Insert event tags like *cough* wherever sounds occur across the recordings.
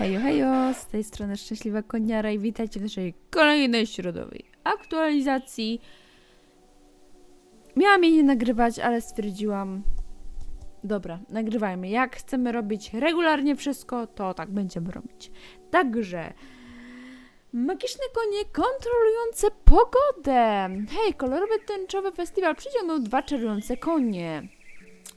Hejo, hejo, z tej strony Szczęśliwa Koniara i witajcie w naszej kolejnej środowej aktualizacji. Miałam jej nie nagrywać, ale stwierdziłam, dobra, nagrywajmy. Jak chcemy robić regularnie wszystko, to tak będziemy robić. Także magiczne konie kontrolujące pogodę. Hej, kolorowy tęczowy festiwal przyciągnął dwa czarujące konie.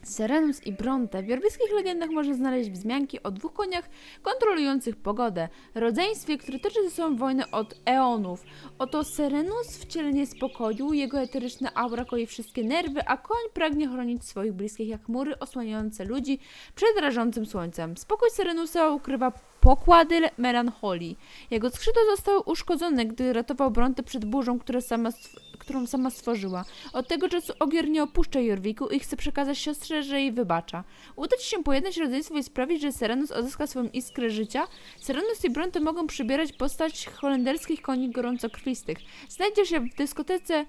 Serenus i Bronte. W jorwiskich legendach można znaleźć wzmianki o dwóch koniach kontrolujących pogodę, rodzeństwie, które toczy ze sobą wojnę od eonów. Oto Serenus wcielenie spokoju, jego eteryczna aura koi wszystkie nerwy, a koń pragnie chronić swoich bliskich jak chmury osłaniające ludzi przed rażącym słońcem. Spokój Serenusa ukrywa pokłady melancholii. Jego skrzydła zostały uszkodzone, gdy ratował Brontę przed burzą, które sama stw- którą sama stworzyła. Od tego czasu Ogier nie opuszcza Jorwiku i chce przekazać siostrze, że jej wybacza. Uda ci się pojednać rodzeństwo i sprawić, że Serenus odzyska swoją iskrę życia? Serenus i Bronte mogą przybierać postać holenderskich koni gorącokrwistych. Znajdziesz się w dyskotece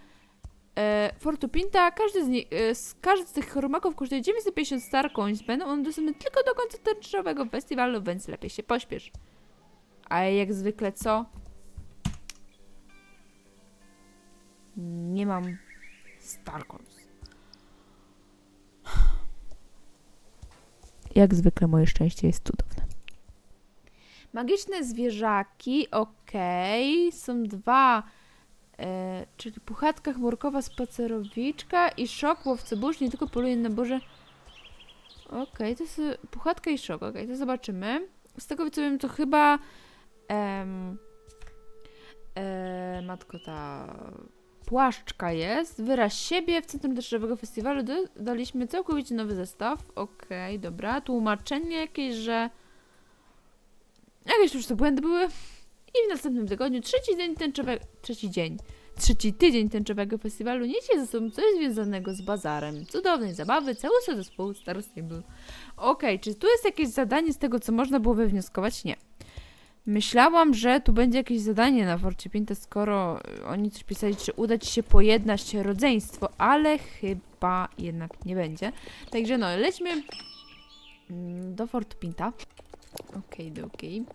e, Fortu Pinta. Każdy z, nich, e, z, każdy z tych rumaków kosztuje 950 star coins. Będą one dostępne tylko do końca tęczowego festiwalu, więc lepiej się pośpiesz. A jak zwykle co? Nie mam Starcoins. Jak zwykle moje szczęście jest cudowne. Magiczne zwierzaki, okej. Są dwa, e, czyli puchatka chmurkowa spacerowiczka i szok łowcy burz, nie tylko poluje na burze. Okej, to jest e, puchatka i szok, okej, to zobaczymy. Z tego co wiem, to chyba em, e, matko ta płaszczka jest. Wyraz siebie. W centrum deszczowego festiwalu do- daliśmy całkowicie nowy zestaw. Okej, dobra. Tłumaczenie jakieś, że jakieś już to błędy były. I w następnym tygodniu trzeci dzień tęczowego... Trzeci dzień. Trzeci tydzień tęczowego festiwalu niesie ze sobą coś związanego z bazarem. Cudownej zabawy, cały zespół Star Stable. Okej, czy tu jest jakieś zadanie z tego, co można było wywnioskować? Nie. Myślałam, że tu będzie jakieś zadanie na Forcie Pinta, skoro y, oni coś pisali, czy uda ci się pojednać rodzeństwo, ale chyba jednak nie będzie. Także no, lećmy mm, do Fort Pinta. Okej, okay, okej.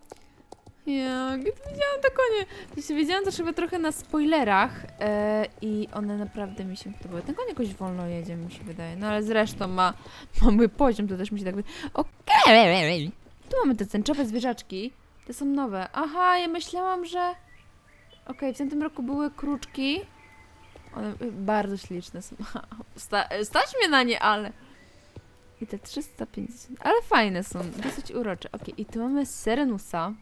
Jak widziałam te konie. Jeśli wiedziałam to chyba trochę na spoilerach e, i one naprawdę mi się podobały. Ten koń jakoś wolno jedzie, mi się wydaje. No ale zresztą ma, *laughs* ma mój poziom, to też mi się tak wydaje. Okej. Tu mamy te tęczowe zwierzaczki. Te są nowe. Aha, ja myślałam, że... Okej, w tamtym roku były kruczki. One y, bardzo śliczne są. *laughs* Sta stać mnie na nie, ale... I te 350. Ale fajne są, dosyć urocze. Okej, i tu mamy Serenusa.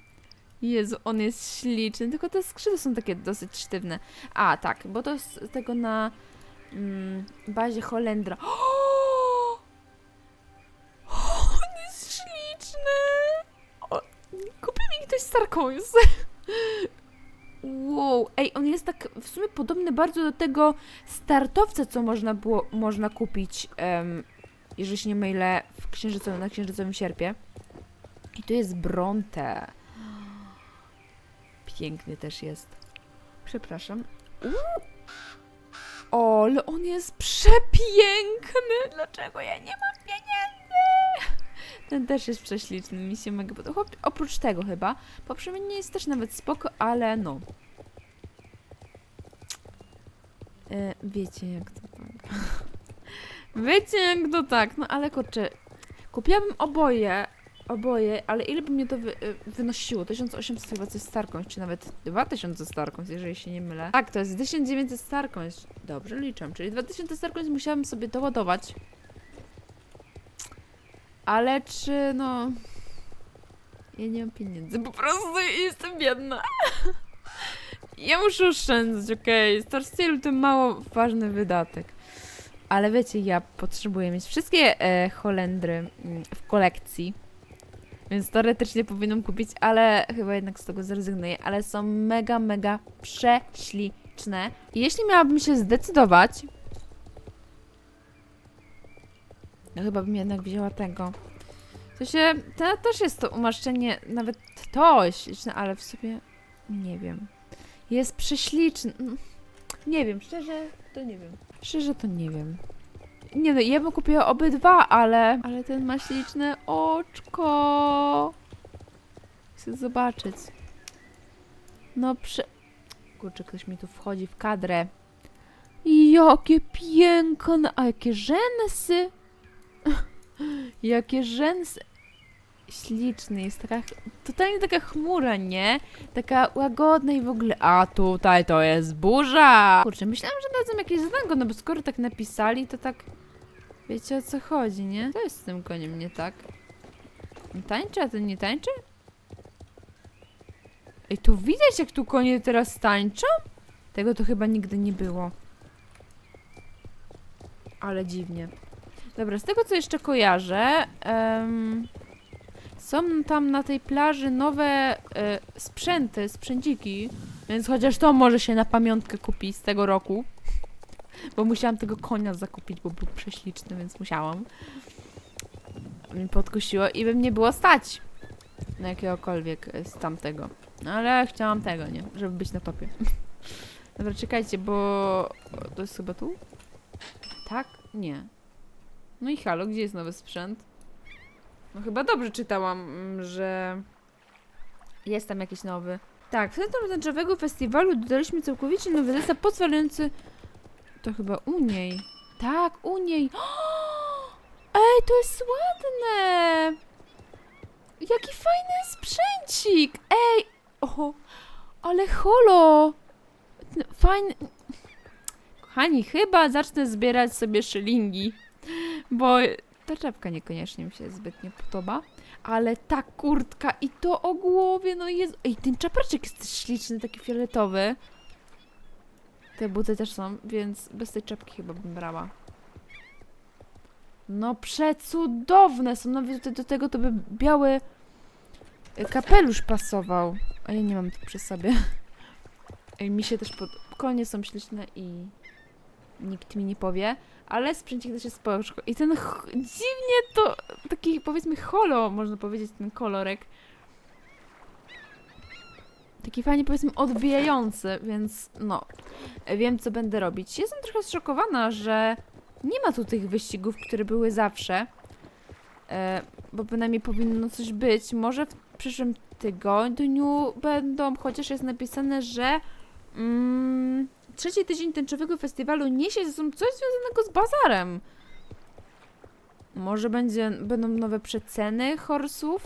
Jezu, on jest śliczny, tylko te skrzydła są takie dosyć sztywne. A, tak, bo to jest tego na mm, bazie Holendra. *gasps* On ktoś Starcoins. Wow, ej, on jest tak w sumie podobny bardzo do tego startowca, co można było, można kupić, em, jeżeli się nie mylę, w księżycowym, na księżycowym sierpie. I tu jest Bronte. Piękny też jest. Przepraszam. O, ale on jest przepiękny! Dlaczego ja nie mam pieniędzy? Ten też jest prześliczny, mi się mega podoba. Oprócz tego chyba. Poprzemiennie jest też nawet spoko, ale no. E, wiecie jak to tak. *laughs* wiecie jak to tak, no ale kurczę. Kupiłabym oboje, oboje, ale ile by mnie to wy, y, wynosiło? 1800 chyba coś Starcoins, czy nawet 2000 Starcoins, jeżeli się nie mylę. Tak, to jest 1900 Starcoins. Dobrze liczę, czyli 2000 Starcoins musiałabym sobie doładować. Ale czy no... Ja nie mam pieniędzy, po prostu jestem biedna. Ja muszę oszczędzać, okej. Star Steel to mało ważny wydatek. Ale wiecie, ja potrzebuję mieć wszystkie e, Holendry mm, w kolekcji. Więc teoretycznie powinnam kupić, ale chyba jednak z tego zrezygnuję. Ale są mega, mega prześliczne. I jeśli miałabym się zdecydować, no chyba bym jednak wzięła tego. To się, to też jest to umaszczenie, nawet to śliczne, ale w sobie nie wiem. Jest prześliczny. Mm, Nie wiem, szczerze to nie wiem. Szczerze to nie wiem. Nie no, ja bym kupiła obydwa, ale... Ale ten ma śliczne oczko. Chcę zobaczyć. No prze... Kurczę, ktoś mi tu wchodzi w kadrę. Jakie piękne, a jakie rzęsy. *laughs* jakie rzęsy. Śliczny jest, taka, totalnie taka chmura, nie? Taka łagodna i w ogóle, a tutaj to jest burza. Kurczę, myślałam, że dadzą jakieś zadanko, no bo skoro tak napisali, to tak, wiecie o co chodzi, nie? To jest z tym koniem nie tak. On tańczy, a ten nie tańczy? Ej, tu widać jak tu konie teraz tańczą? Tego to chyba nigdy nie było. Ale dziwnie. Dobra, z tego co jeszcze kojarzę, em, są tam na tej plaży nowe e, sprzęty, sprzęciki, więc chociaż to może się na pamiątkę kupić z tego roku. Bo musiałam tego konia zakupić, bo był prześliczny, więc musiałam. Mi podkusiło i by mnie było stać na jakiegokolwiek e, z tamtego. No ale chciałam tego, nie? Żeby być na topie. *laughs* Dobra, czekajcie, bo to jest chyba tu? Tak? Nie. No i halo, gdzie jest nowy sprzęt? No chyba dobrze czytałam, mm, że jest tam jakiś nowy. Tak, w centrum tęczowego festiwalu dodaliśmy całkowicie nowy zestaw pozwalający... To chyba u niej. Tak, u niej. *gasps* Ej, to jest ładne! Jaki fajny sprzęcik! Ej! O, ale holo! Fajny... Kochani, chyba zacznę zbierać sobie szylingi, bo ta czapka niekoniecznie mi się zbytnio podoba, ale ta kurtka i to o głowie, no jest... Ej, ten czapeczek jest śliczny, taki fioletowy. Te buty też są, więc bez tej czapki chyba bym brała. No przecudowne są, nawet do, do tego to by biały y, kapelusz pasował. A ja nie mam to przy sobie. *laughs* Ej, mi się też pod... Konie są śliczne i nikt mi nie powie, ale sprzęcik też jest spoko. I ten dziwnie to taki powiedzmy holo, można powiedzieć, ten kolorek. Taki fajnie powiedzmy odbijający, więc no, wiem co będę robić. Jestem trochę zszokowana, że nie ma tu tych wyścigów, które były zawsze, e, bo bynajmniej powinno coś być. Może w przyszłym tygodniu będą, chociaż jest napisane, że mm, trzeci tydzień tęczowego festiwalu niesie ze sobą coś związanego z bazarem. Może będzie, będą nowe przeceny horsów?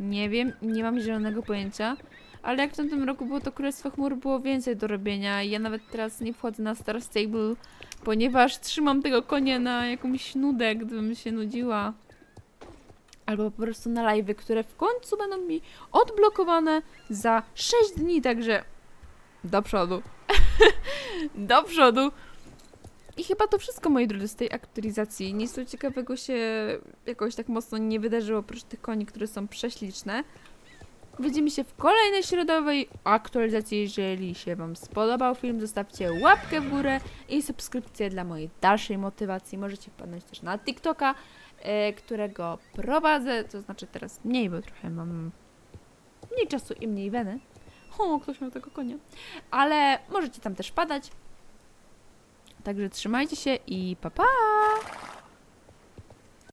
Nie wiem, nie mam zielonego pojęcia. Ale jak w tamtym roku było to Królestwo Chmur, było więcej do robienia. Ja nawet teraz nie wchodzę na Star Stable, ponieważ trzymam tego konia na jakąś nudę, gdybym się nudziła. Albo po prostu na live'y, które w końcu będą mi odblokowane za 6 dni, także do przodu. *laughs* do przodu. I chyba to wszystko, moi drodzy, z tej aktualizacji. Nic tu ciekawego się jakoś tak mocno nie wydarzyło, oprócz tych koni, które są prześliczne. Widzimy się w kolejnej środowej aktualizacji. Jeżeli się Wam spodobał film, zostawcie łapkę w górę i subskrypcję dla mojej dalszej motywacji. Możecie wpadnąć też na TikToka, e, którego prowadzę, to znaczy teraz mniej, bo trochę mam mniej czasu i mniej weny. O, ktoś miał tego konia. Ale możecie tam też padać. Także trzymajcie się i pa pa!